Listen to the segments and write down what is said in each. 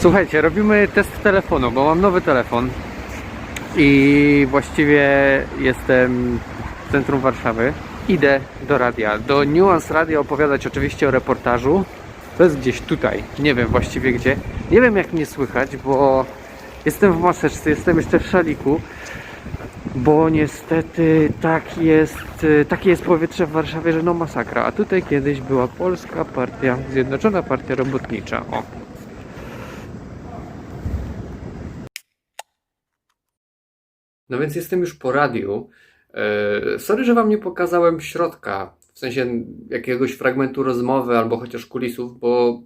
Słuchajcie, robimy test telefonu, bo mam nowy telefon i właściwie jestem w centrum Warszawy. Idę do radia, do Nuance Radio opowiadać oczywiście o reportażu. To jest gdzieś tutaj, nie wiem właściwie gdzie. Nie wiem jak mnie słychać, bo jestem w maseczce, jestem jeszcze w szaliku, bo niestety tak jest, takie jest powietrze w Warszawie, że no masakra. A tutaj kiedyś była Polska Partia, Zjednoczona Partia Robotnicza. O, No więc jestem już po radiu. E, Sorry, że wam nie pokazałem środka, w sensie jakiegoś fragmentu rozmowy albo chociaż kulisów, bo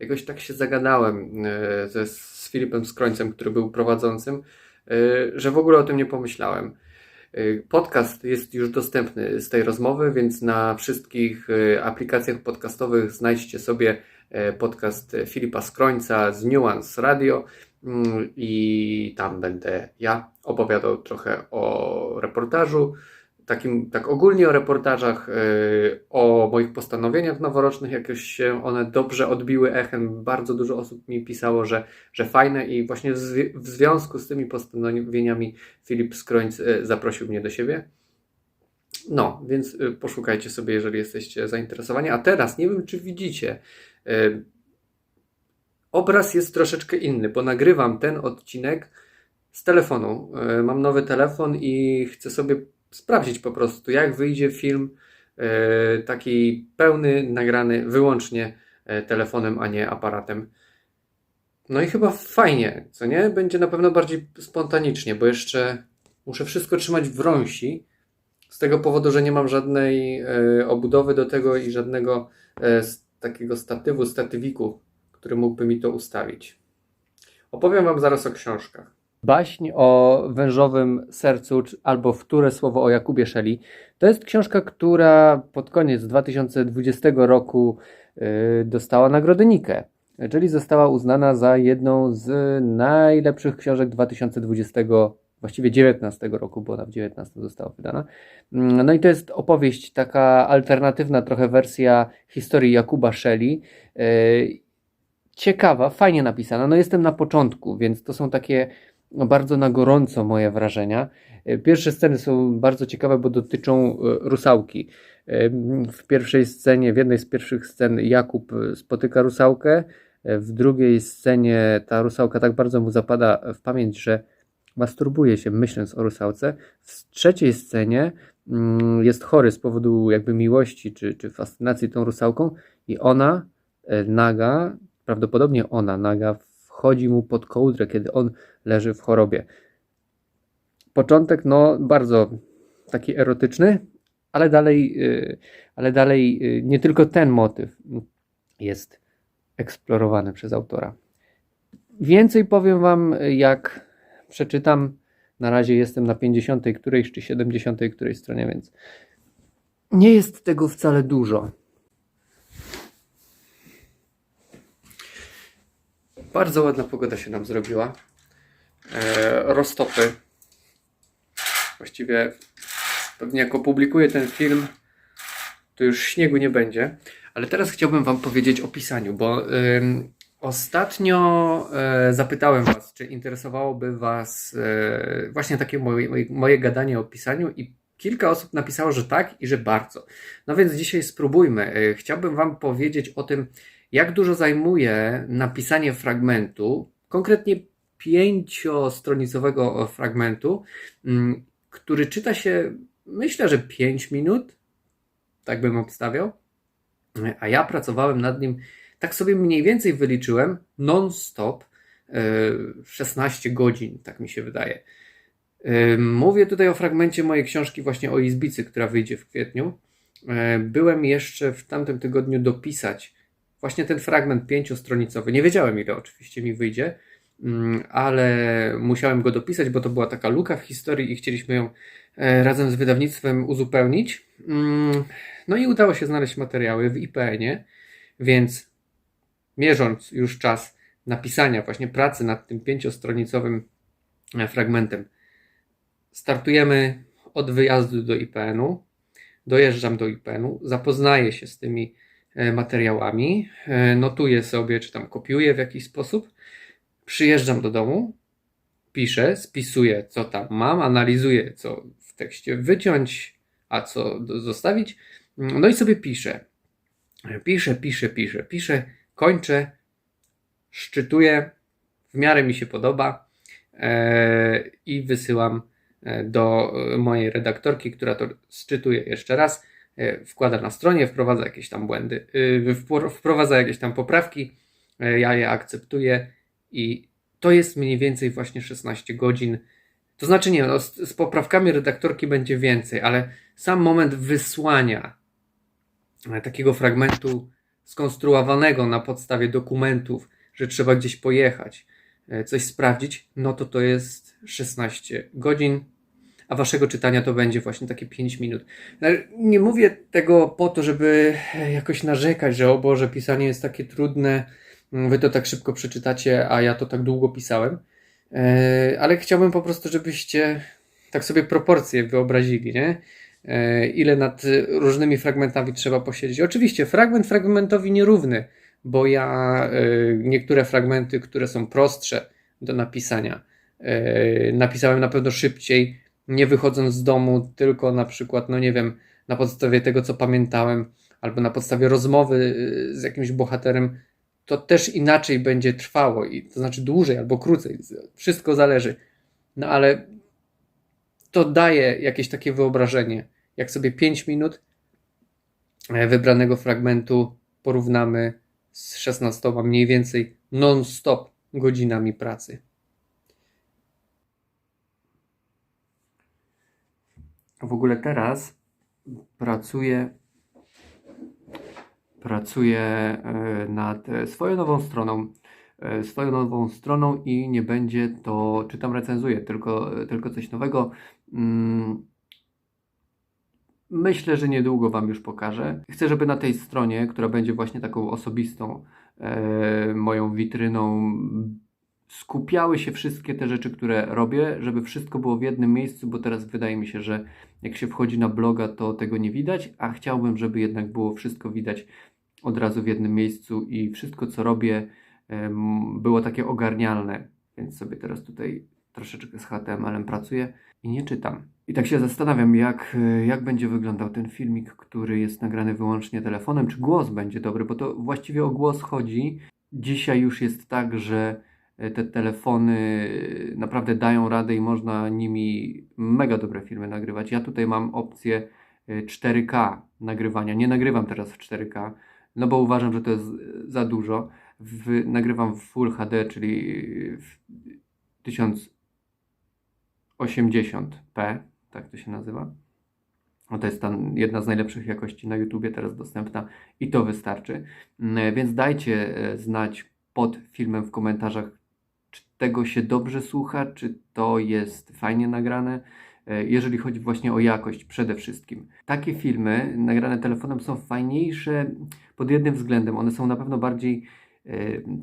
jakoś tak się zagadałem e, ze, z Filipem Skrońcem, który był prowadzącym, e, że w ogóle o tym nie pomyślałem. Podcast jest już dostępny z tej rozmowy, więc na wszystkich aplikacjach podcastowych znajdźcie sobie podcast Filipa Skrońca z Nuance Radio. Mm, i tam będę ja opowiadał trochę o reportażu, takim, tak ogólnie o reportażach, yy, o moich postanowieniach noworocznych, jakoś się one dobrze odbiły echem. Bardzo dużo osób mi pisało, że, że fajne i właśnie w, zwi- w związku z tymi postanowieniami Filip Skrońc yy, zaprosił mnie do siebie. No, więc poszukajcie sobie, jeżeli jesteście zainteresowani. A teraz, nie wiem czy widzicie, Obraz jest troszeczkę inny, bo nagrywam ten odcinek z telefonu. Mam nowy telefon i chcę sobie sprawdzić po prostu, jak wyjdzie film e, taki pełny, nagrany wyłącznie e, telefonem, a nie aparatem. No i chyba fajnie, co nie? Będzie na pewno bardziej spontanicznie, bo jeszcze muszę wszystko trzymać w rąsi. Z tego powodu, że nie mam żadnej e, obudowy do tego i żadnego takiego statywu, statywiku, który mógłby mi to ustawić. Opowiem Wam zaraz o książkach. Baśń o wężowym sercu, albo wtóre słowo o Jakubie Szeli. To jest książka, która pod koniec 2020 roku y, dostała nagrodę Nike, czyli została uznana za jedną z najlepszych książek 2020, właściwie 19 roku, bo ona w 19 została wydana. Mm, No i to jest opowieść, taka alternatywna trochę wersja historii Jakuba Szeli. Y, ciekawa, fajnie napisana. No jestem na początku, więc to są takie no, bardzo na gorąco moje wrażenia. E, Pierwsze sceny są bardzo ciekawe, bo dotyczą e, rusałki. E, W pierwszej scenie, w jednej z pierwszych scen Jakub spotyka rusałkę, w drugiej scenie ta rusałka tak bardzo mu zapada w pamięć, że masturbuje się myśląc o rusałce. W trzeciej scenie mm, jest chory z powodu jakby miłości czy, czy fascynacji tą rusałką i ona e, naga, prawdopodobnie ona naga wchodzi mu pod kołdrę, kiedy on leży w chorobie. Początek, no, bardzo taki erotyczny, ale dalej, y, ale dalej y, nie tylko ten motyw jest eksplorowany przez autora. Więcej powiem Wam, jak przeczytam. Na razie jestem na 50 którejś czy 70 którejś stronie, więc nie jest tego wcale dużo. Bardzo ładna pogoda się nam zrobiła. E, roztopy. Właściwie pewnie jak opublikuję ten film, to już śniegu nie będzie. Ale teraz chciałbym Wam powiedzieć o pisaniu, bo ostatnio e, zapytałem Was, czy interesowałoby Was e, właśnie takie moje, moje, gadanie o pisaniu i kilka osób napisało, że tak i że bardzo. No więc dzisiaj spróbujmy. E, chciałbym Wam powiedzieć o tym, jak dużo zajmuje napisanie fragmentu, konkretnie pięciostronicowego fragmentu, mm, który czyta się, myślę, że 5 minut, tak bym obstawiał, a ja pracowałem nad nim, tak sobie mniej więcej wyliczyłem, non-stop, e, 16 godzin, tak mi się wydaje. E, Mówię tutaj o fragmencie mojej książki właśnie o Izbicy, która wyjdzie w kwietniu. E, Byłem jeszcze w tamtym tygodniu dopisać właśnie ten fragment pięciostronicowy. Nie wiedziałem, ile oczywiście mi wyjdzie, mm, ale musiałem go dopisać, bo to była taka luka w historii i chcieliśmy ją e, razem z wydawnictwem uzupełnić. Mm, No i udało się znaleźć materiały w IPN-ie, więc mierząc już czas napisania, właśnie pracy nad tym pięciostronicowym e, fragmentem, startujemy od wyjazdu do IPN-u. Dojeżdżam do IPN-u, zapoznaję się z tymi e, materiałami, e, notuję sobie, czy tam kopiuję w jakiś sposób, przyjeżdżam do domu, piszę, spisuję, co tam mam, analizuję, co w tekście wyciąć, a co zostawić, no i sobie piszę. Piszę, piszę, piszę, piszę, kończę, szczytuję, w miarę mi się podoba. E, i wysyłam e, do mojej redaktorki, która to szczytuje jeszcze raz, e, wkłada na stronie, wprowadza jakieś tam błędy, y, wpro- wprowadza jakieś tam poprawki, ja je akceptuję. I to jest mniej więcej właśnie 16 godzin. To znaczy nie, no, z, z poprawkami redaktorki będzie więcej, ale sam moment wysłania takiego fragmentu skonstruowanego na podstawie dokumentów, że trzeba gdzieś pojechać, e, coś sprawdzić, no to to jest 16 godzin, a waszego czytania to będzie właśnie takie 5 minut. No, Nie mówię tego po to, żeby e, jakoś narzekać, że o Boże, pisanie jest takie trudne, wy to tak szybko przeczytacie, a ja to tak długo pisałem, E, ale chciałbym po prostu, żebyście tak sobie proporcje wyobrazili, nie? E, Ile nad różnymi fragmentami trzeba posiedzieć. Oczywiście, fragment fragmentowi nierówny, bo ja y, niektóre fragmenty, które są prostsze do napisania, y, napisałem na pewno szybciej, nie wychodząc z domu, tylko na przykład, no nie wiem, na podstawie tego, co pamiętałem, albo na podstawie rozmowy z jakimś bohaterem, to też inaczej będzie trwało, i to znaczy dłużej albo krócej. Wszystko zależy. No ale to daje jakieś takie wyobrażenie. Jak sobie 5 minut e, wybranego fragmentu porównamy z 16 mniej więcej non-stop godzinami pracy. W ogóle teraz pracuję pracuję e, nad swoją nową stroną. e, Swoją nową stroną i nie będzie to, czy tam recenzuję, tylko, tylko coś nowego. Mm, Myślę, że niedługo Wam już pokażę. Chcę, żeby na tej stronie, która będzie właśnie taką osobistą e, moją witryną, skupiały się wszystkie te rzeczy, które robię, żeby wszystko było w jednym miejscu, bo teraz wydaje mi się, że jak się wchodzi na bloga, to tego nie widać, a chciałbym, żeby jednak było wszystko widać od razu w jednym miejscu i wszystko, co robię, em, było takie ogarnialne. Więc sobie teraz tutaj troszeczkę z HTML-em pracuję i nie czytam. I tak się zastanawiam, jak, e, jak będzie wyglądał ten filmik, który jest nagrany wyłącznie telefonem, czy głos będzie dobry, bo to właściwie o głos chodzi. Dzisiaj już jest tak, że e, te telefony e, naprawdę dają radę i można nimi mega dobre filmy nagrywać. Ja tutaj mam opcję e, 4K nagrywania. Nie nagrywam teraz w 4K, no bo uważam, że to jest za dużo. W, nagrywam w Full HD, czyli w 1080p, tak to się nazywa. No to jest tam jedna z najlepszych jakości na YouTubie teraz dostępna i to wystarczy. Mm, Więc dajcie e, znać pod filmem w komentarzach, czy tego się dobrze słucha, czy to jest fajnie nagrane, e, jeżeli chodzi właśnie o jakość przede wszystkim. Takie filmy nagrane telefonem są fajniejsze pod jednym względem. One są na pewno bardziej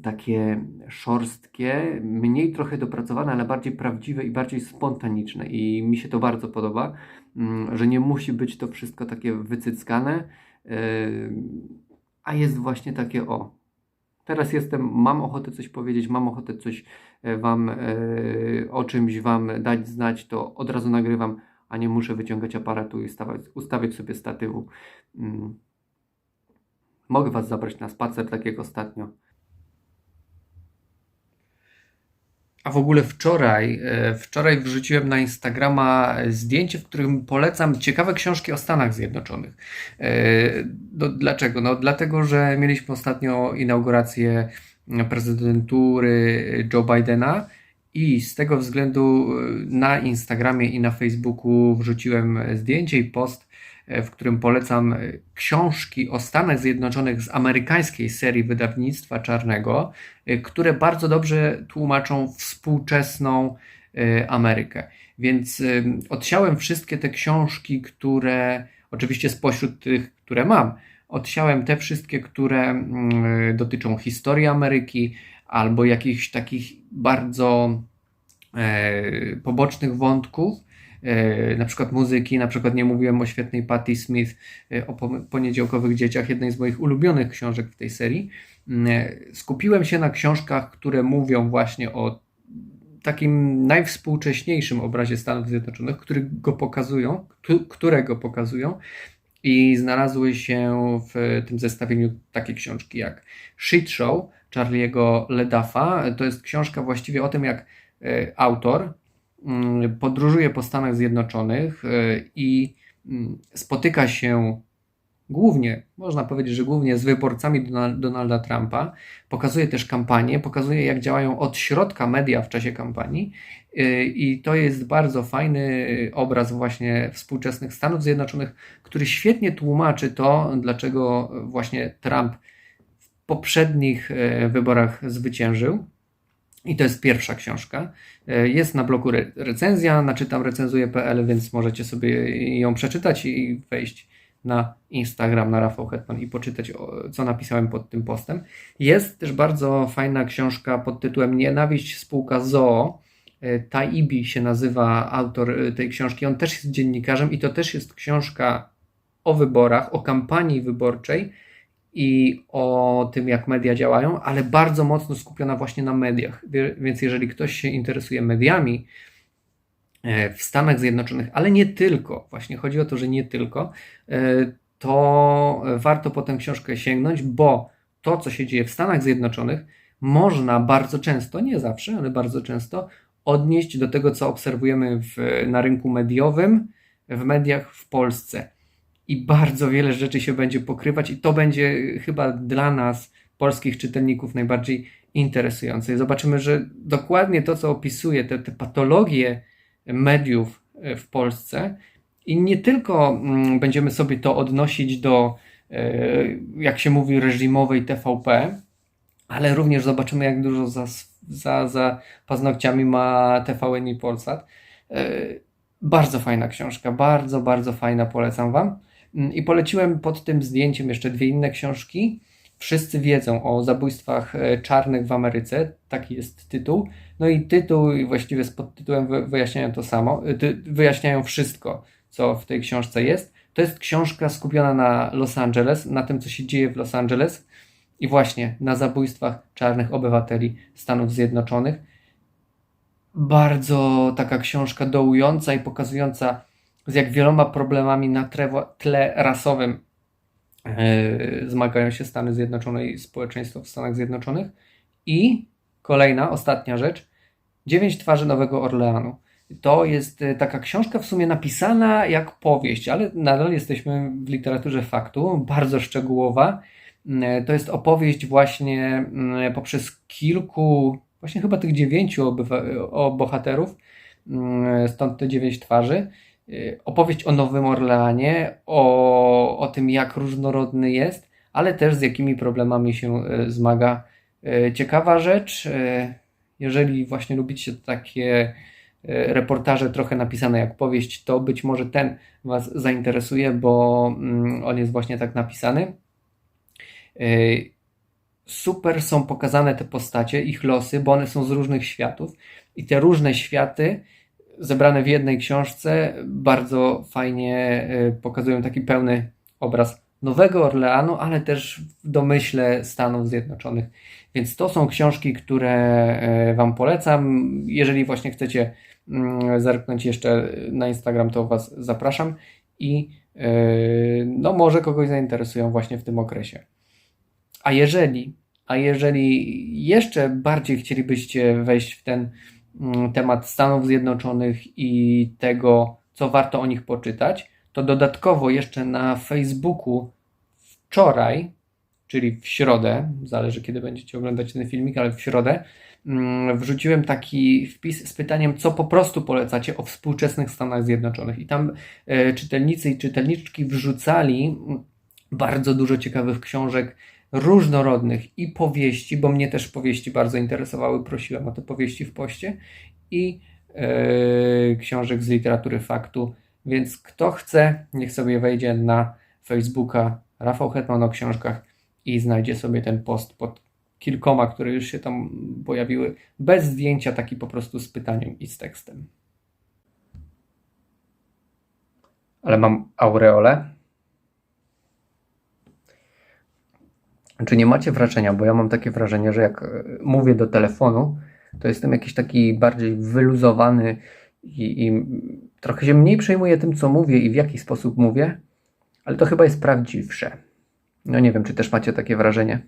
takie szorstkie, mniej trochę dopracowane, ale bardziej prawdziwe i bardziej spontaniczne. I mi się to bardzo podoba, mm, że nie musi być to wszystko takie wycyckane, e, a jest właśnie takie o. Teraz jestem, mam ochotę coś powiedzieć, mam ochotę coś e, Wam, e, o czymś Wam dać znać, to od razu nagrywam, a nie muszę wyciągać aparatu i stawać, ustawiać sobie statywu. Mm. Mogę Was zabrać na spacer, tak jak ostatnio. A w ogóle wczoraj, e, wczoraj wrzuciłem na Instagrama zdjęcie, w którym polecam ciekawe książki o Stanach Zjednoczonych. E, No, dlaczego? No, dlatego, że mieliśmy ostatnio inaugurację prezydentury Joe Bidena i z tego względu e, na Instagramie i na Facebooku wrzuciłem zdjęcie i post, w którym polecam e, książki o Stanach Zjednoczonych z amerykańskiej serii wydawnictwa czarnego, e, które bardzo dobrze tłumaczą współczesną e, Amerykę. Więc e, odsiałem wszystkie te książki, które oczywiście spośród tych, które mam, odsiałem te wszystkie, które mm, e, dotyczą historii Ameryki albo jakichś takich bardzo e, pobocznych wątków, na przykład muzyki, na przykład nie mówiłem o świetnej Patti Smith, o poniedziałkowych dzieciach, jednej z moich ulubionych książek w tej serii. Skupiłem się na książkach, które mówią właśnie o takim najwspółcześniejszym obrazie Stanów Zjednoczonych, który go pokazują, które go pokazują i znalazły się w tym zestawieniu takie książki jak Shit Show Charlie'ego Ledafa. To jest książka właściwie o tym, jak e, autor mm, podróżuje po Stanach Zjednoczonych e, i mm, spotyka się głównie, można powiedzieć, że głównie z wyborcami Donalda Trumpa. Pokazuje też kampanię, pokazuje jak działają od środka media w czasie kampanii y, i to jest bardzo fajny obraz właśnie współczesnych Stanów Zjednoczonych, który świetnie tłumaczy to, dlaczego właśnie Trump w poprzednich y, wyborach zwyciężył. I to jest pierwsza książka. Y, jest na bloku recenzja, naczytam recenzuje.pl, więc możecie sobie ją przeczytać i wejść na Instagram, na Rafał Hetman i poczytać, co napisałem pod tym postem. Jest też bardzo fajna książka pod tytułem Nienawiść spółka ZOO. E, Taibi się nazywa autor e, tej książki. On też jest dziennikarzem i to też jest książka o wyborach, o kampanii wyborczej i o tym, jak media działają, ale bardzo mocno skupiona właśnie na mediach. Więc jeżeli ktoś się interesuje mediami, E, w Stanach Zjednoczonych, ale nie tylko, właśnie chodzi o to, że nie tylko, e, to warto potem książkę sięgnąć, bo to, co się dzieje w Stanach Zjednoczonych, można bardzo często, nie zawsze, ale bardzo często odnieść do tego, co obserwujemy w, na rynku mediowym, w mediach w Polsce. I bardzo wiele rzeczy się będzie pokrywać, i to będzie chyba dla nas, polskich czytelników, najbardziej interesujące. Zobaczymy, że dokładnie to, co opisuje, te, te patologie, mediów e, w Polsce. I nie tylko mm, będziemy sobie to odnosić do, e, jak się mówi, reżimowej TVP, ale również zobaczymy, jak dużo za, za, za paznokciami ma TVN i Polsat. E, bardzo fajna książka, bardzo, bardzo fajna, polecam Wam. Mm, I poleciłem pod tym zdjęciem jeszcze dwie inne książki. Wszyscy wiedzą o zabójstwach czarnych w Ameryce, taki jest tytuł. No i tytuł i właściwie z podtytułem wyjaśniają to samo, y, wyjaśniają wszystko, co w tej książce jest. To jest książka skupiona na Los Angeles, na tym, co się dzieje w Los Angeles i właśnie na zabójstwach czarnych obywateli Stanów Zjednoczonych. Bardzo taka książka dołująca i pokazująca, jak wieloma problemami na tle rasowym yy, zmagają się Stany Zjednoczone i społeczeństwo w Stanach Zjednoczonych. I kolejna, ostatnia rzecz, Dziewięć twarzy Nowego Orleanu. To jest e, taka książka w sumie napisana jak powieść, ale nadal jesteśmy w literaturze faktu, bardzo szczegółowa. E, to jest opowieść właśnie mm, poprzez kilku, właśnie chyba tych dziewięciu o bohaterów, mm, stąd te dziewięć twarzy. E, opowieść o Nowym Orleanie, o, o tym jak różnorodny jest, ale też z jakimi problemami się zmaga. Ciekawa rzecz, jeżeli właśnie lubicie takie reportaże trochę napisane jak powieść, to być może ten Was zainteresuje, bo mm, on jest właśnie tak napisany. Super są pokazane te postacie, ich losy, bo one są z różnych światów i te różne światy zebrane w jednej książce bardzo fajnie e, pokazują taki pełny obraz Nowego Orleanu, ale też w domyśle Stanów Zjednoczonych. Więc to są książki, które e, Wam polecam. Jeżeli właśnie chcecie mm, zerknąć jeszcze na Instagram, to Was zapraszam i e, no może kogoś zainteresują właśnie w tym okresie. A jeżeli, a jeżeli jeszcze bardziej chcielibyście wejść w ten temat Stanów Zjednoczonych i tego, co warto o nich poczytać, to dodatkowo jeszcze na Facebooku wczoraj, czyli w środę, zależy kiedy będziecie oglądać ten filmik, ale w środę, mm, wrzuciłem taki wpis z pytaniem, co po prostu polecacie o współczesnych Stanach Zjednoczonych. I tam e, czytelnicy i czytelniczki wrzucali bardzo dużo ciekawych książek, różnorodnych i powieści, bo mnie też powieści bardzo interesowały, prosiłem o te powieści w poście, i e, książek z literatury faktu więc kto chce, niech sobie wejdzie na Facebooka Rafał Hetman o książkach i znajdzie sobie ten post pod kilkoma, które już się tam pojawiły, bez zdjęcia, taki po prostu z pytaniem i z tekstem. Ale mam aureolę. Czy nie macie wrażenia, bo ja mam takie wrażenie, że jak e, mówię do telefonu, to jestem jakiś taki bardziej wyluzowany i, i trochę się mniej przejmuję tym, co mówię i w jaki sposób mówię, ale to chyba jest prawdziwsze. No nie wiem, czy też macie takie wrażenie.